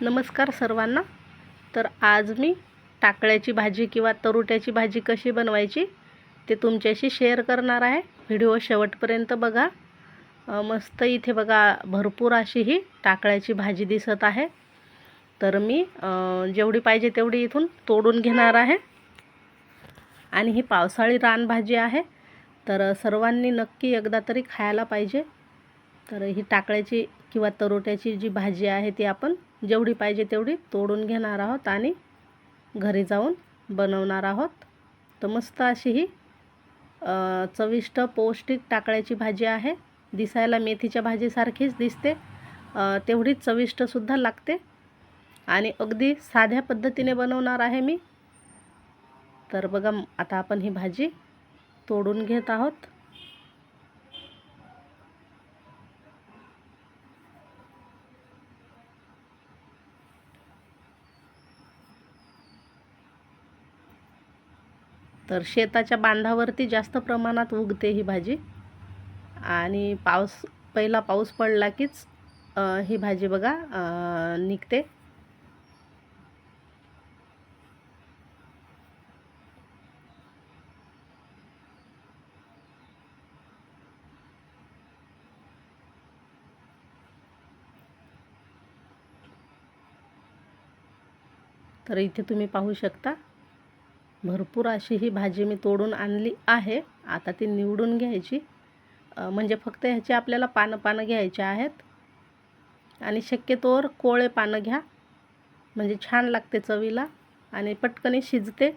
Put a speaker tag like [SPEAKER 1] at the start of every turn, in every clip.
[SPEAKER 1] नमस्कार सर्वांना. तर आज मी टाकळ्याची भाजी किंवा तरुट्याची भाजी कशी बनवायची ते तुमच्याशी शेअर करणार आहे. व्हिडिओ शेवटपर्यंत बघा. मस्त इथे बघा भरपूर अशी ही टाकळ्याची भाजी दिसत आहे. तर मी जेवढी पाहिजे तेवढी इथून तोडून घेणार आहे. आणि ही पावसाळी रानभाजी आहे. तर सर्वांनी नक्की एकदा तरी खायला पाहिजे. तर ही टाकळ्याची किंवा तरोट्याची जी भाजी आहे ती आपण जेवढी पाहिजे तेवढी तोडून घेणार आहोत आणि घरी जाऊन बनवणार आहोत. तर मस्त अशी ही चविष्ट पौष्टिक टाकळ्याची भाजी आहे. दिसायला मेथीच्या भाजीसारखीच दिसते. तेवढीच चविष्टसुद्धा लागते. आणि अगदी साध्या पद्धतीने बनवणार आहे मी. तर बघा आता आपण ही भाजी तोडून घेत आहोत. तर शेताच्या बांधावरती जास्त प्रमाणात उगते ही भाजी. आणि पाऊस पहिला पाऊस पडला कीच ही भाजी बघा निघते. तर इथे तुम्ही पाहू शकता. भरपूर अशी ही भाजी मी तोडून आणली आहे. आता ती निवडून घ्यायची. म्हणजे फक्त ह्याची आपल्याला पानं पानं घ्यायची आहेत. आणि शक्यतोवर कोळे पानं घ्या. म्हणजे छान लागते चवीला. आणि पटकन शिजते.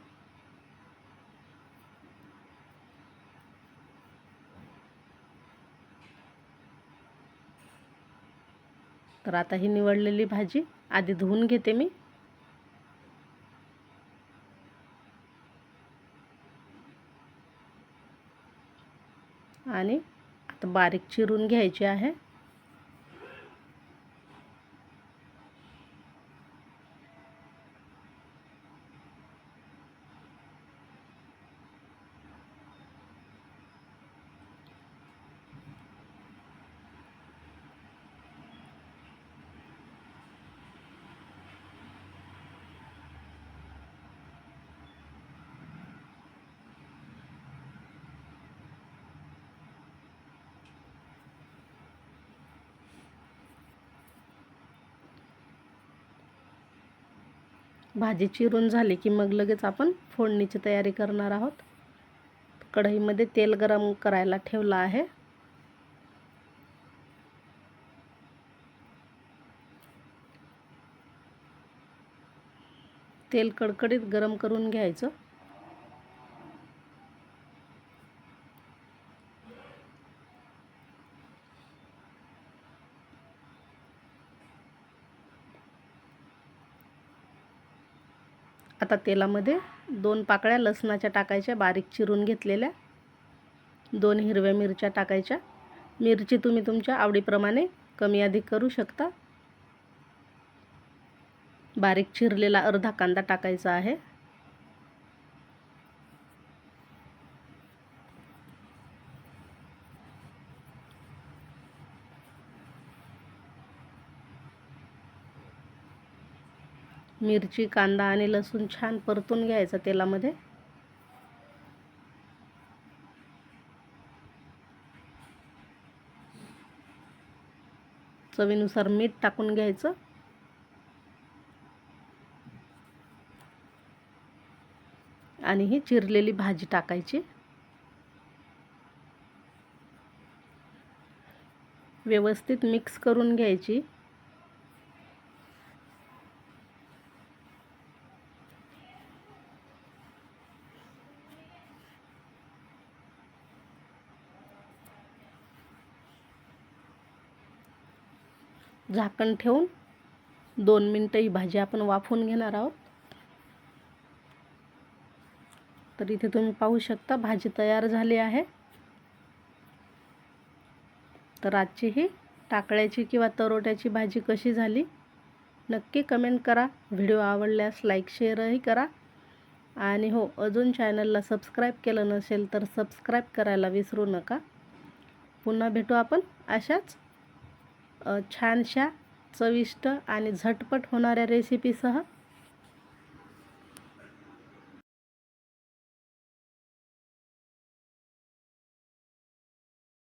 [SPEAKER 1] तर आता ही निवडलेली भाजी आधी धुवून घेते मी. आणि आता बारीक चिरून घ्यायची आहे. भाजी चिरून झाली की मग लगेच आपण फोडणीची तयारी करणार आहोत. कढईमध्ये तेल गरम करायला ठेवलं आहे. तेल कडकडीत गरम करून घ्यायचं. आता तेलामध्ये दोन पाकळ्या लसणाच्या टाकायच्या बारीक चिरून घेतलेल्या. दोन हिरव्या मिरच्या टाकायच्या. मिरची तुम्ही तुमच्या आवडीप्रमाणे कमी अधिक करू शकता. बारीक चिरलेला अर्धा कांदा टाकायचा आहे. मिरची कांदा आणि लसूण छान परतून घ्यायचा तेलामध्ये. चवीनुसार मीठ टाकून घ्यायचं. आणि ही चिरलेली भाजी टाकायची. व्यवस्थित मिक्स करून घ्यायची. झाकण ठेवून दोन मिनटं ही भाजी आपण वाफवून घेणार आहोत. तर इथे तुम्ही पाहू शकता भाजी तयार झाली आहे. तर आजची ही टाकळ्याची किंवा तरोट्याची भाजी कशी झाली नक्की कमेंट करा. व्हिडिओ आवडल्यास लाईक शेअरही करा. आणि हो अजून चॅनलला सबस्क्राईब केलं नसेल तर सबस्क्राईब करायला विसरू नका. पुन्हा भेटू आपण अशाच छानशा चविष्ट आणि झटपट होणाऱ्या रेसिपीसह